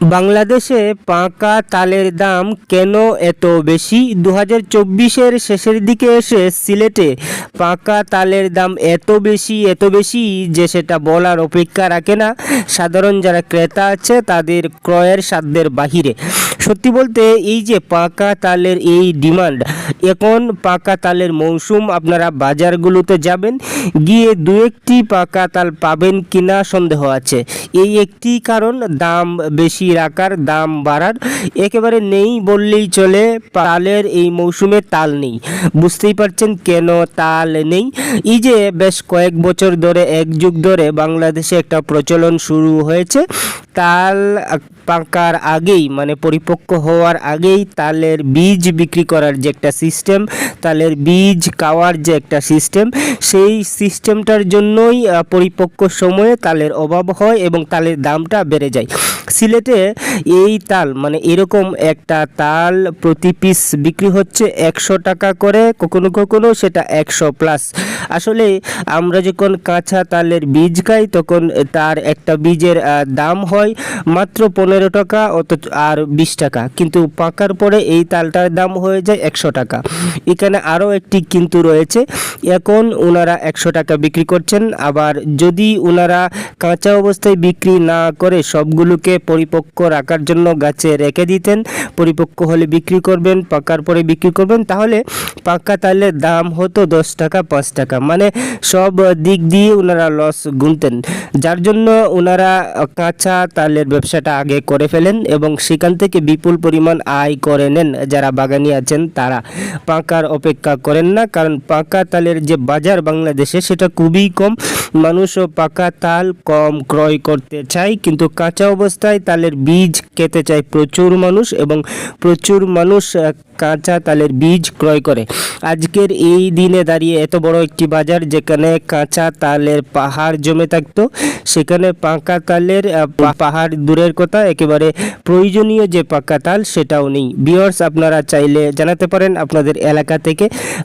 বাংলাদেশে পাকা তালের দাম কেন এত বেশি? দু হাজার চব্বিশের শেষের দিকে এসে সিলেটে পাকা তালের দাম এত বেশি এত বেশি যে সেটা বলার অপেক্ষা রাখে না। সাধারণ যারা ক্রেতা আছে, তাদের ক্রয়ের সাধ্যের বাহিরে। সত্যি বলতে এই যে পাকা তালের এই ডিমান্ড, এখন পাকা তালের মৌসুম আপনারা বাজারগুলোতে যাবেন, গিয়ে দু একটি পাকা তাল পাবেন কিনা সন্দেহ আছে। এই একটি কারণ, দাম বেশি রাখার দাম বাড়ার। একেবারে নেই বললেই চলে, তালের এই মৌসুমে তাল নেই। বুঝতেই পারছেন কেন তাল নেই? এই যে বেশ কয়েক বছর ধরে, এক যুগ ধরে বাংলাদেশে একটা প্রচলন শুরু হয়েছে। তাল পাকার আগেই মানে পরিপক্ক হওয়ার আগেই তালের বীজ বিক্রি করার যে একটা সিস্টেম, তালের বীজ খাওয়ার যে একটা সিস্টেম, সেই সিস্টেমটার জন্যই পরিপক্ক সময়ে তালের অভাব হয় এবং তালের দামটা বেড়ে যায়। সিলেটে এই তাল মানে এরকম একটা তাল প্রতি পিস বিক্রি হচ্ছে একশো টাকা করে, কখনো কখনো সেটা একশো প্লাস আসলে আমরা যখন কাঁচা তালের বীজ খাই, তখন তার একটা বীজের দাম হয় মাত্র পনেরো টাকা অথচ আর বিশ টাকা। কিন্তু পাকার পরে এই তালটার দাম হয়ে যায় একশো টাকা। এখানে আরও একটি কিন্তু রয়েছে। এখন ওনারা একশো টাকা বিক্রি করছেন। আবার যদি ওনারা কাঁচা অবস্থায় বিক্রি না করে সবগুলোকে পরিপক্ক রাখার জন্য গাছে রেখে দিতেন। পরিপক্ক হলে বিক্রি করবেন, পাকার পরে বিক্রি করবেন। তাহলে পাকা তালের দাম হতো দশ টাকা, পাঁচ টাকা। মানে সব দিক দিয়ে ওনারা লস গুনতেন। যার জন্য ওনারা কাঁচা তালের ব্যবসাটা আগে করে ফেলেন এবং সেখান থেকে বিপুল পরিমাণ আয় করে নেন যারা বাগানি আছেন তারা। পাকার অপেক্ষা করেন না, কারণ পাকা তালের যে বাজার বাংলাদেশে সেটা খুবই কম। মানুষও পাকা তাল কম ক্রয় করতে চায়, কিন্তু কাঁচা অবস্থায় তালের বীজ খেতে চায় প্রচুর মানুষ এবং প্রচুর মানুষ কাঁচা তালের বীজ ক্রয় করে। আজকের এই দিনে দাঁড়িয়ে এত বড় একটি বাজার যেখানে কাঁচা তালের পাহাড় জমে থাকতো, সেখানে পাকা তালের পাহাড় দূরের কথা, একেবারে প্রয়োজনীয় যে পাকা তাল সেটাও নেই। বিয়ার্স আপনারা চাইলে জানাতে পারেন আপনাদের এলাকা থেকে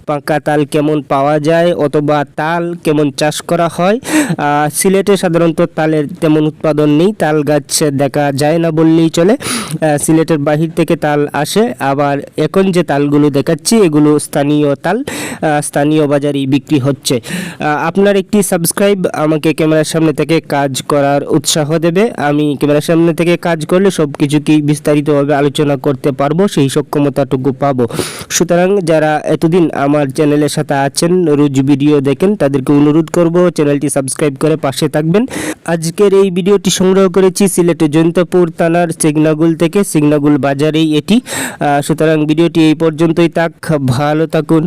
পাকা তাল কেমন পাওয়া যায় অথবা তাল কেমন চাষ করা হয়। সিলেটে সাধারণত তালের তেমন উৎপাদন নেই, তাল গাছ দেখা যায় না বললেই চলে। সিলেটের বাহির থেকে তাল আসে। আবার এখন যে তালগুলো দেখাচ্ছি, এগুলো স্থানীয় তাল স্থানীয় বাজারেই বিক্রি হচ্ছে। আপনার একটি সাবস্ক্রাইব আমাকে ক্যামেরার সামনে থেকে কাজ করার উৎসাহ দেবে। আমি ক্যামেরার সামনে থেকে কাজ করলে সব কিছুকেই বিস্তারিতভাবে আলোচনা করতে পারব, সেই সক্ষমতাটুকু পাবো। সুতরাং যারা এতদিন আমার চ্যানেলের সাথে আছেন, রোজ ভিডিও দেখেন, তাদেরকে অনুরোধ করব চ্যানেলটি সাবস্ক্রাইব করে পাশে থাকবেন। আজকের এই ভিডিওটি সংগ্রহ করেছি সিলেটের জৈন্তপুর থানার সিগনাগুল থেকে সিগনাগুল বাজারেই এটি। সুতরাং ভিডিওটি এই পর্যন্তই থাক ভালো থাকুন।